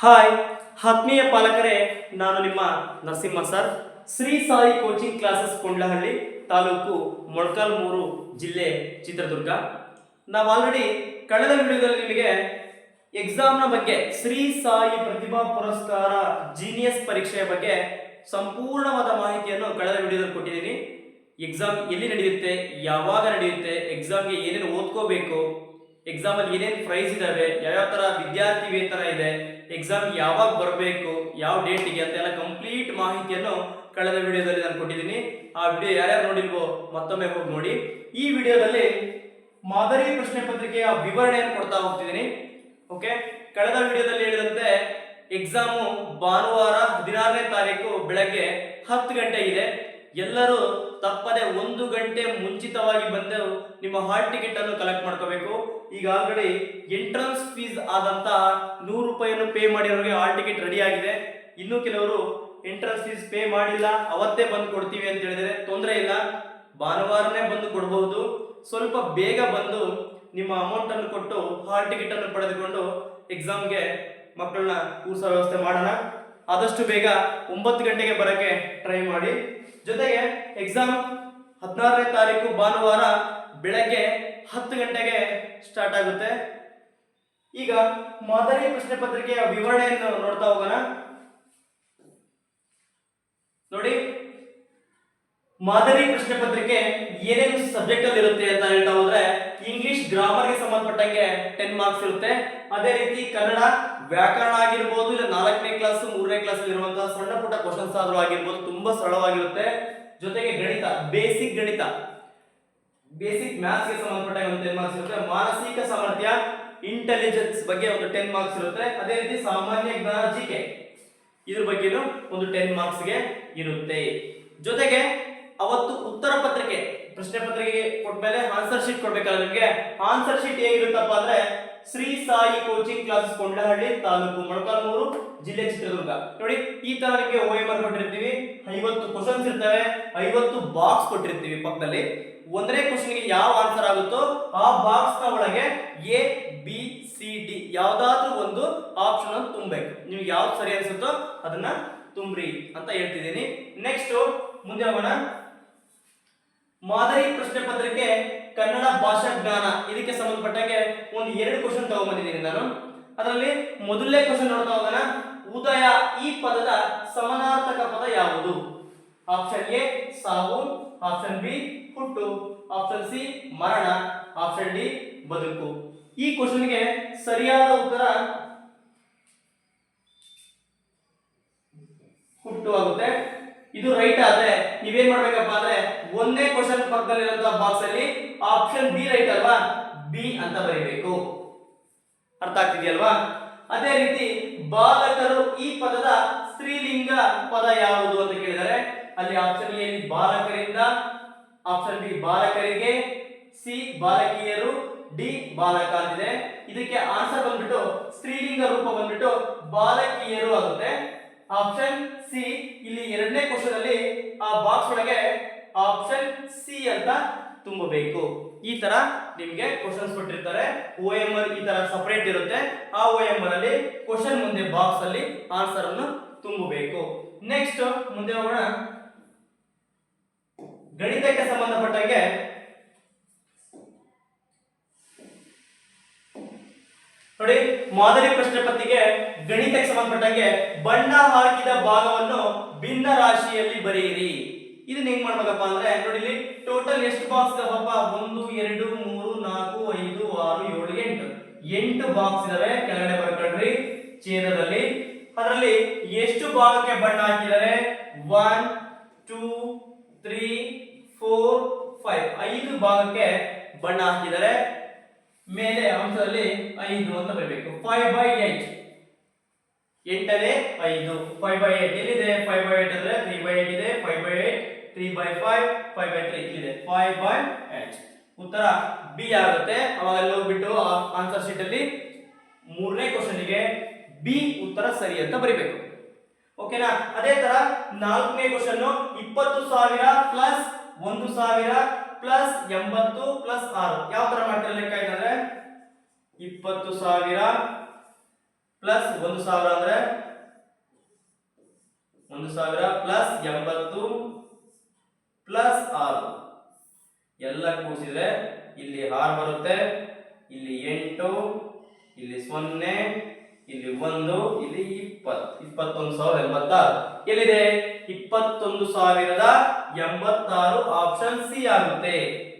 Hi, ಆತ್ಮೀಯ ಪಾಲಕರೇ, ನಾನು ನಿಮ್ಮ Narasimha sir. Shri Sai coaching classes Kondlahalli taluk Molakalmuru ಜಿಲ್ಲೆ ಚಿತ್ರದುರ್ಗ. ನಾವು ಆಲ್ರೆಡಿ ಕಳೆದ ವಿಡಿಯೋದಲ್ಲಿ ನಿಮಗೆ ಎಕ್ಸಾಮ್ನ ಬಗ್ಗೆ, ಶ್ರೀ ಸಾಯಿ ಪ್ರತಿಭಾ ಪುರಸ್ಕಾರ ಜೀನಿಯಸ್ ಪರೀಕ್ಷೆಯ ಬಗ್ಗೆ ಸಂಪೂರ್ಣವಾದ ಮಾಹಿತಿಯನ್ನು ಕಳೆದ ವಿಡಿಯೋದಲ್ಲಿ ಕೊಟ್ಟಿದ್ದೀನಿ. ಎಕ್ಸಾಮ್ ಎಲ್ಲಿ ನಡೆಯುತ್ತೆ, ಯಾವಾಗ ನಡೆಯುತ್ತೆ ಎಕ್ಸಾಮ್ಗೆ ಏನೇನು ಓದ್ಕೋಬೇಕು ಎಕ್ಸಾಮ್ ಅಲ್ಲಿ ಏನೇನು ಪ್ರೈಸ್ ಇದಾವೆ, ಯಾವ್ಯಾವ ತರ ವಿದ್ಯಾರ್ಥಿ ವೇತನ ಇದೆ ಎಕ್ಸಾಮ್ ಯಾವಾಗ ಬರಬೇಕು, ಯಾವ ಡೇಟಿಗೆ ಅಂತ ಎಲ್ಲ ಕಂಪ್ಲೀಟ್ ಮಾಹಿತಿಯನ್ನು ಕಳೆದ ವಿಡಿಯೋದಲ್ಲಿ ನಾನು ಕೊಟ್ಟಿದ್ದೀನಿ. ಆ ವಿಡಿಯೋ ಯಾರ್ಯಾರು ನೋಡಿಲ್ವೋ ಮತ್ತೊಮ್ಮೆ ಹೋಗಿ ನೋಡಿ. ಈ ವಿಡಿಯೋದಲ್ಲಿ ಮಾದರಿ ಪ್ರಶ್ನೆ ಪತ್ರಿಕೆಯ ವಿವರಣೆಯನ್ನು ಕೊಡ್ತಾ ಹೋಗ್ತಿದ್ದೀನಿ. ಓಕೆ ಕಳೆದ ವಿಡಿಯೋದಲ್ಲಿ ಹೇಳಿದಂತೆ ಎಕ್ಸಾಮು ಭಾನುವಾರ ಹದಿನಾರನೇ ತಾರೀಕು ಬೆಳಗ್ಗೆ ಹತ್ತು ಗಂಟೆಗಿದೆ ಎಲ್ಲರೂ ತಪ್ಪದೆ ಒಂದು ಗಂಟೆ ಮುಂಚಿತವಾಗಿ ಬಂದು ನಿಮ್ಮ ಹಾಲ್ ಟಿಕೆಟ್ ಅನ್ನು ಕಲೆಕ್ಟ್ ಮಾಡ್ಕೋಬೇಕು. ಈಗ ಆಲ್ರೆಡಿ ಎಂಟ್ರನ್ಸ್ ಫೀಸ್ ಆದಂತ ನೂರು ರೂಪಾಯಿಯನ್ನು ಪೇ ಮಾಡಿರೋರಿಗೆ ಹಾಲ್ ಟಿಕೆಟ್ ರೆಡಿ ಆಗಿದೆ. ಇನ್ನು ಕೆಲವರು ಎಂಟ್ರನ್ಸ್ ಫೀಸ್ ಪೇ ಮಾಡಿಲ್ಲ, ಅವತ್ತೇ ಬಂದು ಕೊಡ್ತೀವಿ ಅಂತ ಹೇಳಿದರೆ ತೊಂದರೆ ಇಲ್ಲ. ಭಾನುವಾರನೇ ಬಂದು ಕೊಡಬಹುದು ಸ್ವಲ್ಪ ಬೇಗ ಬಂದು ನಿಮ್ಮ ಅಮೌಂಟ್ ಅನ್ನು ಕೊಟ್ಟು ಹಾಲ್ ಟಿಕೆಟ್ ಅನ್ನು ಪಡೆದುಕೊಂಡು ಎಕ್ಸಾಮ್ಗೆ ಮಕ್ಕಳನ್ನ ಕೂರಿಸೋ ವ್ಯವಸ್ಥೆ ಮಾಡೋಣ. ಆದಷ್ಟು ಬೇಗ ಒಂಬತ್ತು ಗಂಟೆಗೆ ಬರೋಕ್ಕೆ ಟ್ರೈ ಮಾಡಿ. ಜೊತೆಗೆ ಎಕ್ಸಾಮ್ ಹದಿನಾರನೇ ತಾರೀಕು ಭಾನುವಾರ ಬೆಳಗ್ಗೆ ಹತ್ತು ಗಂಟೆಗೆ ಸ್ಟಾರ್ಟ್ ಆಗುತ್ತೆ. ಈಗ ಮಾದರಿ ಪ್ರಶ್ನೆ ಪತ್ರಿಕೆಯ ವಿವರಣೆಯನ್ನು ನೋಡ್ತಾ ಹೋಗೋಣ. ನೋಡಿ, ಮಾದರಿ ಪ್ರಶ್ನೆ ಪತ್ರಿಕೆ ಏನೇನು ಸಬ್ಜೆಕ್ಟ್ ಅಲ್ಲಿ ಇರುತ್ತೆ ಅಂತ ಹೇಳ್ತಾ ಹೋದ್ರೆ ಇಂಗ್ಲಿಷ್ ಗ್ರಾಮರ್ಗೆ ಸಂಬಂಧಪಟ್ಟಂಗೆ ಟೆನ್ ಮಾರ್ಕ್ಸ್ ಇರುತ್ತೆ. ಅದೇ ರೀತಿ ಕನ್ನಡ ವ್ಯಾಕರಣ ಆಗಿರ್ಬೋದು ಇಲ್ಲ ನಾಲ್ಕನೇ ಕ್ಲಾಸ್ ಮೂರನೇ ಕ್ಲಾಸ್ ಇರುವಂತಹ ಸಣ್ಣ ಪುಟ್ಟ ಕ್ವಶನ್ಸ್ ಆದ್ರೂ ಆಗಿರ್ಬೋದು, ತುಂಬಾ ಸರಳವಾಗಿರುತ್ತೆ. ಜೊತೆಗೆ ಗಣಿತ ಬೇಸಿಕ್ ಗಣಿತ. ಬೇಸಿಕ್ ಮ್ಯಾಥ್ಸ್ಗೆ ಸಂಬಂಧಪಟ್ಟ ಒಂದು ಟೆನ್ ಮಾರ್ಕ್ಸ್ ಇರುತ್ತೆ. ಮಾನಸಿಕ ಸಾಮರ್ಥ್ಯ ಇಂಟೆಲಿಜೆನ್ಸ್ ಬಗ್ಗೆ ಒಂದು ಟೆನ್ ಮಾರ್ಕ್ಸ್ ಇರುತ್ತೆ. ಅದೇ ರೀತಿ ಸಾಮಾನ್ಯ ಜ್ಞಾನ ಜಿಕೆ ಇದ್ರ ಬಗ್ಗೆನೂ ಒಂದು ಟೆನ್ ಮಾರ್ಕ್ಸ್ಗೆ ಇರುತ್ತೆ. ಜೊತೆಗೆ ಅವತ್ತು ಉತ್ತರ ಪತ್ರಿಕೆ, ಪ್ರಶ್ನೆ ಪತ್ರಿಕೆ ಕೊಟ್ಮೇಲೆ ಆನ್ಸರ್ ಶೀಟ್ ನಿಮಗೆ. ಆನ್ಸರ್ ಶೀಟ್ ಹೇಗಿರುತ್ತಪ್ಪ ಅಂದ್ರೆ ಶ್ರೀ ಸಾಯಿ ಕೋಚಿಂಗ್ ಕ್ಲಾಸಸ್ ಕೊಂಡಹಳ್ಳಿ ತಾಲೂಕು ಮೊಳಕಾಲ್ಮೂರು ಜಿಲ್ಲೆ ಚಿತ್ರದುರ್ಗ. ನೋಡಿ, ಈ ತರ ನಿಮಗೆ ಓ ಆರ್ ಕೊಟ್ಟಿರ್ತೀವಿ. ಐವತ್ತು ಕ್ವಶನ್ಸ್ ಇರ್ತವೆ. ಐವತ್ತು ಬಾಕ್ಸ್ ಕೊಟ್ಟಿರ್ತೀವಿ ಪಕ್ಕದಲ್ಲಿ. ಒಂದನೇ ಕ್ವಶನ್ಗೆ ಯಾವ ಆನ್ಸರ್ ಆಗುತ್ತೋ ಆ ಬಾಕ್ಸ್ನ ಒಳಗೆ ಎ ಬಿ ಸಿ ಡಿ ಯಾವ್ದಾದ್ರೂ ಒಂದು ಆಪ್ಷನ್ ಅನ್ನು ತುಂಬಬೇಕು. ನಿಮ್ಗೆ ಯಾವ್ದು ಸರಿ ಅನ್ಸುತ್ತೋ ಅದನ್ನ ತುಂಬ್ರಿ ಅಂತ ಹೇಳ್ತಿದ್ದೀನಿ. ನೆಕ್ಸ್ಟ್ ಮುಂದೆ ಹೋಗೋಣ. ಮಾದರಿ ಪ್ರಶ್ನೆ ಪತ್ರಿಕೆ ಕನ್ನಡ ಭಾಷಾ ಜ್ಞಾನ. ಇದಕ್ಕೆ ಸಂಬಂಧಪಟ್ಟಂಗೆ ಒಂದು ಎರಡು ಕ್ವಶನ್ ತಗೊಂಡ್ಬಂದಿದ್ದೀನಿ ನಾನು. ಅದರಲ್ಲಿ ಮೊದಲನೇ ಕ್ವಶನ್ ನೋಡ್ತಾ ಹೋಗೋಣ. ಉದಯ ಈ ಪದದ ಸಮನಾರ್ಥಕ ಪದ ಯಾವುದು? ಆಪ್ಷನ್ ಎ ಸಾವು. ಆಪ್ಷನ್ ಬಿ ಹುಟ್ಟು. ಆಪ್ಷನ್ ಸಿ ಮರಣ. ಆಪ್ಷನ್ ಡಿ ಬದುಕು. ಈ ಕ್ವಶನ್ಗೆ ಸರಿಯಾದ ಉತ್ತರ ಹುಟ್ಟು ಆಗುತ್ತೆ. ಇದು ರೈಟ್ ಆದ್ರೆ ನೀವೇನ್ ಮಾಡ್ಬೇಕಪ್ಪ ಅಂದ್ರೆ ಒಂದೇ ಕ್ವಶನ್ ಪಕ್ಕದಲ್ಲಿರುವಂತಹ ಬಾಕ್ಸ್ ಅಲ್ಲಿ ಆಪ್ಷನ್ ಬಿ ರೈಟ್ ಅಲ್ವಾ? ಬಿ ಅಂತ ಬರೀಬೇಕು. ಅರ್ಥ ಆಗ್ತಿದೆಯಲ್ವಾ ಅದೇ ರೀತಿ ಬಾಲಕರು ಈ ಪದದ ಸ್ತ್ರೀಲಿಂಗ ಪದ ಯಾವುದು ಅಂತ ಕೇಳಿದರೆ, ಅಲ್ಲಿ ಆಪ್ಷನ್ ಎ ಬಾಲಕರಿಂದ ಆಪ್ಷನ್ ಬಿ ಬಾಲಕರಿಗೆ ಸಿ ಬಾಲಕಿಯರು ಡಿ ಬಾಲಕ ಅಂತಿದೆ. ಇದಕ್ಕೆ ಆನ್ಸರ್ ಬಂದ್ಬಿಟ್ಟು ಸ್ತ್ರೀಲಿಂಗ ರೂಪ ಬಂದ್ಬಿಟ್ಟು ಬಾಲಕಿಯರು ಆಗುತ್ತೆ. ಆಪ್ಷನ್ ಸಿ ಇಲ್ಲಿ ಎರಡನೇ ಕ್ವಶನ್ ಅಲ್ಲಿ ಆ ಬಾಕ್ಸ್ ಒಳಗೆ ಆಪ್ಷನ್ ಸಿ ಅಂತ ತುಂಬಬೇಕು. ಈ ತರ ನಿಮಗೆ ಕ್ವಶನ್ಸ್ ಕೊಟ್ಟಿರ್ತಾರೆ. ಓ ಎಂ ಆರ್ ಈ ತರ ಸಪರೇಟ್ ಇರುತ್ತೆ. ಆ ಓ ಎಂ ಆರ್ ಅಲ್ಲಿ ಕ್ವಶನ್ ಮುಂದೆ ಬಾಕ್ಸ್ ಅಲ್ಲಿ ಆನ್ಸರ್ ಅನ್ನು ತುಂಬಬೇಕು. ನೆಕ್ಸ್ಟ್ ಮುಂದೆ ಹೋಗೋಣ. ಗಣಿತಕ್ಕೆ ಸಂಬಂಧಪಟ್ಟಂಗೆ ನೋಡಿ, ಮಾದರಿ ಪ್ರಶ್ನೆ ಪತ್ರಿಕೆ ಗಣಿತಕ್ಕೆ ಸಂಬಂಧಪಟ್ಟಂಗೆ ಬಣ್ಣ ಹಾಕಿದ ಭಾಗವನ್ನು ಭಿನ್ನ ರಾಶಿಯಲ್ಲಿ ಬರೆಯಿರಿ. ಇದನ್ನ ಹೆಂಗ್ ಮಾಡ್ಬೇಕಪ್ಪ ಅಂದ್ರೆ ನೋಡಿ ಇಲ್ಲಿ ಟೋಟಲ್ ಎಷ್ಟು ಬಾಕ್ಸ್ ಇದಾವಪ್ಪ? ಒಂದು, ಎರಡು, ಮೂರು, ನಾಲ್ಕು, ಐದು, ಆರು, ಏಳು, ಎಂಟು. ಎಂಟು ಬಾಕ್ಸ್ ಇದಾವೆ. ಕೆಳಗಡೆ ಬರ್ಕೊಳ್ರಿ ಛೇದದಲ್ಲಿ. ಅದರಲ್ಲಿ ಎಷ್ಟು ಭಾಗಕ್ಕೆ ಬಣ್ಣ ಹಾಕಿದರೆ one two three four five ಐದು ಭಾಗಕ್ಕೆ ಬಣ್ಣ ಹಾಕಿದರೆ ಮೇಲೆ ಅಂಶದಲ್ಲಿ ಐದು ಅಂತ ಬರಬೇಕು. ಫೈವ್ ಬೈ ಏಟ್ ಎಂಟನೇ ಐದು. ಫೈವ್ ಬೈ ಏಟ್ ಎಲ್ಲಿದೆ? ಫೈವ್ ಬೈ ಏಟ್ ಅಂದ್ರೆ ತ್ರೀ ಬೈ ಏಟ್ ಇದೆ. Five by eight three by five five by three ಇದೆ ಫೈವ್ ಬೈ ಏಟ್ ಉತ್ತರ ಬಿ ಆಗುತ್ತೆ. ಅವಾಗ ಅಲ್ಲಿ ಹೋಗ್ಬಿಟ್ಟು ಆನ್ಸರ್ ಶೀಟ್ ಅಲ್ಲಿ ಮೂರನೇ ಕ್ವಶನ್ಗೆ ಬಿ ಉತ್ತರ ಸರಿ ಅಂತ ಬರಿಬೇಕು. ಓಕೆನಾ ಅದೇ ತರ ನಾಲ್ಕನೇ ಕ್ವಶನ್ ಇಪ್ಪತ್ತು ಸಾವಿರ ಪ್ಲಸ್ ಒಂದು ಸಾವಿರ ಪ್ಲಸ್ ಎಂಬತ್ತು ಪ್ಲಸ್ ಆರು. ಯಾವ ತರ ಮಾಡ್ತಾರೆ ಲೆಕ್ಕ ಇದ್ರೆ ಇಪ್ಪತ್ತು ಸಾವಿರ ಪ್ಲಸ್ ಒಂದು ಸಾವಿರ ಅಂದ್ರೆ ಒಂದು ಸಾವಿರ ಪ್ಲಸ್ ಎಂಬತ್ತು ಪ್ಲಸ್ ಆರು ಎಲ್ಲ ಕೂಡಿಸಿದ್ರೆ ಇಲ್ಲಿ ಆರು ಬರುತ್ತೆ. ಇಲ್ಲಿ ಎಂಟು, ಇಲ್ಲಿ ಸೊನ್ನೆ, ಇಲ್ಲಿ ಒಂದು, ಇಲ್ಲಿ ಇಪ್ಪತ್ತು. ಇಪ್ಪತ್ತೊಂದು ಸಾವಿರದ ಎಂಬತ್ತಾರು. ಎಲ್ಲಿದೆ? ಇಪ್ಪತ್ತೊಂದು ಸಾವಿರದ ಎಂಬತ್ತಾರು ಆಪ್ಷನ್ ಸಿ ಆಗುತ್ತೆ.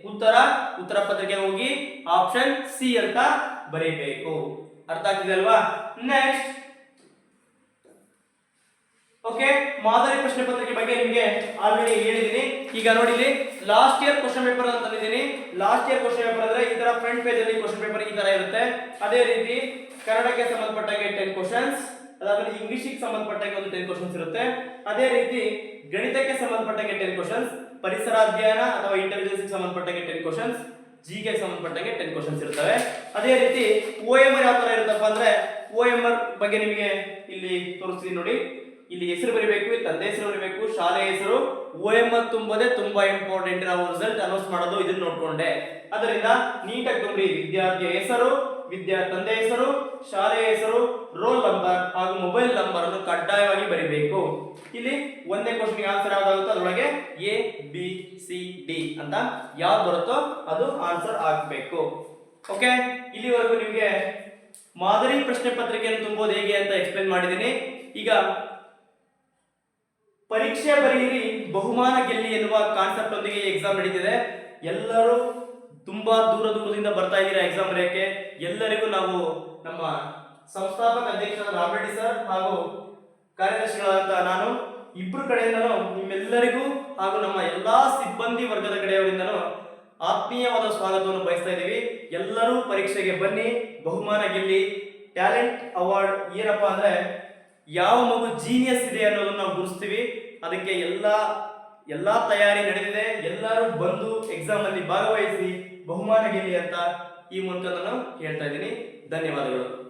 ಉತ್ತರ ಉತ್ತರ ಪತ್ರಿಕೆ ಹೋಗಿ ಆಪ್ಷನ್ ಸಿ ಅಂತ ಬರೀಬೇಕು. ಅರ್ಥ ಆಗ್ತಿದೆ ಅಲ್ವಾ? ನೆಕ್ಸ್ಟ್ ಓಕೆ ಮಾದರಿ ಪ್ರಶ್ನೆ ಪತ್ರಿಕೆ ಬಗ್ಗೆ ನಿಮಗೆ ಆಲ್ರೆಡಿ ಹೇಳಿದ್ದೀನಿ ಈಗ ನೋಡಿ ಇಲ್ಲಿ ಲಾಸ್ಟ್ ಇಯರ್ ಕ್ವಶನ್ ಪೇಪರ್ ಅಂತ ತಂದಿದ್ದೀನಿ. ಲಾಸ್ಟ್ ಇಯರ್ ಕ್ವಶನ್ ಪೇಪರ್ ಅಂದ್ರೆ ಈ ತರ ಫ್ರಂಟ್ ಪೇಜ್ ಅಲ್ಲಿ ಕ್ವಶನ್ ಪೇಪರ್ ಈ ತರ ಇರುತ್ತೆ. ಅದೇ ರೀತಿ ಕನ್ನಡಕ್ಕೆ ಸಂಬಂಧಪಟ್ಟಾಗೆ ಟೆನ್ ಕ್ವಶನ್ಸ್ ಅದಾದ್ಮೇಲೆ ಇಂಗ್ಲಿಷ್ಗೆ ಸಂಬಂಧಪಟ್ಟಾಗೆ ಒಂದು ಟೆನ್ ಕ್ವಶನ್ಸ್ ಇರುತ್ತೆ. ಅದೇ ರೀತಿ ಗಣಿತಕ್ಕೆ ಸಂಬಂಧಪಟ್ಟಾಗೆ ಟೆನ್ ಕ್ವಶನ್ಸ್ ಪರಿಸರ ಅಧ್ಯಯನ ಅಥವಾ ಇಂಟೆಲಿಜೆನ್ಸ್ ಸಂಬಂಧಪಟ್ಟಾಗೆ ಟೆನ್ ಕ್ವಶನ್ಸ್ ಜಿಗೆ ಸಂಬಂಧಪಟ್ಟಾಗೆ ಟೆನ್ ಕ್ವಶನ್ಸ್ ಇರ್ತವೆ. ಅದೇ ರೀತಿ ಓ ಎಂ ಆರ್ ಯಾವ ತರ ಇರುತ್ತಪ್ಪ ಅಂದ್ರೆ ಓ ಎಂ ಆರ್ ಬಗ್ಗೆ ನಿಮಗೆ ಇಲ್ಲಿ ತೋರಿಸ್ತೀನಿ ನೋಡಿ. ಇಲ್ಲಿ ಹೆಸರು ಬರೀಬೇಕು ತಂದೆ ಹೆಸರು ಬರೀಬೇಕು, ಶಾಲೆ ಹೆಸರು ಓ ಎಂ ತುಂಬದೆ ತುಂಬಾ ಇಂಪಾರ್ಟೆಂಟ್ ನಾವು ರಿಸಲ್ಟ್ ಅನೌನ್ಸ್ ಮಾಡೋದು ಇದನ್ನ ನೋಡ್ಕೊಂಡೆ. ಅದರಿಂದ ನೀಟಾಗಿ ತುಂಬಿ, ವಿದ್ಯಾರ್ಥಿಯ ಹೆಸರು, ವಿದ್ಯಾ ತಂದೆ ಹೆಸರು ಶಾಲೆಯ ಹೆಸರು ರೋಲ್ ನಂಬರ್ ಹಾಗೂ ಮೊಬೈಲ್ ನಂಬರ್ ಅನ್ನು ಕಡ್ಡಾಯವಾಗಿ ಬರೀಬೇಕು. ಇಲ್ಲಿ ಒಂದೇ ಕ್ವಶನ್ ಆನ್ಸರ್ ಯಾವ್ದಾಗುತ್ತೋ? ಅದರೊಳಗೆ ಎ ಬಿ ಸಿ ಡಿ ಅಂತ ಯಾವ್ದು ಬರುತ್ತೋ ಅದು ಆನ್ಸರ್ ಆಗಬೇಕು. ಓಕೆ ಇಲ್ಲಿವರೆಗೂ ನಿಮಗೆ ಮಾದರಿ ಪ್ರಶ್ನೆ ಪತ್ರಿಕೆಯನ್ನು ತುಂಬೋದು ಹೇಗೆ ಅಂತ ಎಕ್ಸ್ಪ್ಲೇನ್ ಮಾಡಿದ್ದೀನಿ. ಈಗ ಪರೀಕ್ಷೆ ಬರೀರಿ ಬಹುಮಾನ ಗೆಲ್ಲಿ ಎನ್ನುವ ಕಾನ್ಸೆಪ್ಟ್ ಒಂದಿಗೆ ಎಕ್ಸಾಮ್ ನಡೀತಿದೆ. ಎಲ್ಲರೂ ತುಂಬಾ ದೂರ ದೂರದಿಂದ ಬರ್ತಾ ಇದ್ದೀರಾ ಎಕ್ಸಾಮ್ ಬರೆಯಕ್ಕೆ? ಎಲ್ಲರಿಗೂ ನಾವು ನಮ್ಮ ಸಂಸ್ಥಾಪಕ ಅಧ್ಯಕ್ಷರಾದ ರಾಮರೆಡ್ಡಿ ಸರ್ ಹಾಗೂ ಕಾರ್ಯದರ್ಶಿಗಳಾದಂತಹ ನಾನು ಇಬ್ಬರು ಕಡೆಯಿಂದನೂ ನಿಮ್ಮೆಲ್ಲರಿಗೂ ಹಾಗೂ ನಮ್ಮ ಎಲ್ಲಾ ಸಿಬ್ಬಂದಿ ವರ್ಗದ ಕಡೆಯವರಿಂದನೂ ಆತ್ಮೀಯವಾದ ಸ್ವಾಗತವನ್ನು ಬಯಸ್ತಾ ಇದ್ದೀವಿ. ಎಲ್ಲರೂ ಪರೀಕ್ಷೆಗೆ ಬನ್ನಿ, ಬಹುಮಾನ ಗೆಲ್ಲಿ ಟ್ಯಾಲೆಂಟ್ ಅವಾರ್ಡ್ ಏನಪ್ಪಾ ಅಂದ್ರೆ ಯಾವ ಮಗು ಜೀನಿಯಸ್ ಇದೆ ಅನ್ನೋದನ್ನ ನಾವು ಗುರುಸ್ತೀವಿ. ಅದಕ್ಕೆ ಎಲ್ಲ ಎಲ್ಲ ತಯಾರಿ ನಡೆದಿದೆ. ಎಲ್ಲರೂ ಬಂದು ಎಕ್ಸಾಮ್ ಅಲ್ಲಿ ಭಾಗವಹಿಸಿ ಬಹುಮಾನ ಗೆಲ್ಲಿ ಅಂತ ಈ ಮೂಲಕ ನಾನು ಹೇಳ್ತಾ ಇದ್ದೀನಿ. ಧನ್ಯವಾದಗಳು.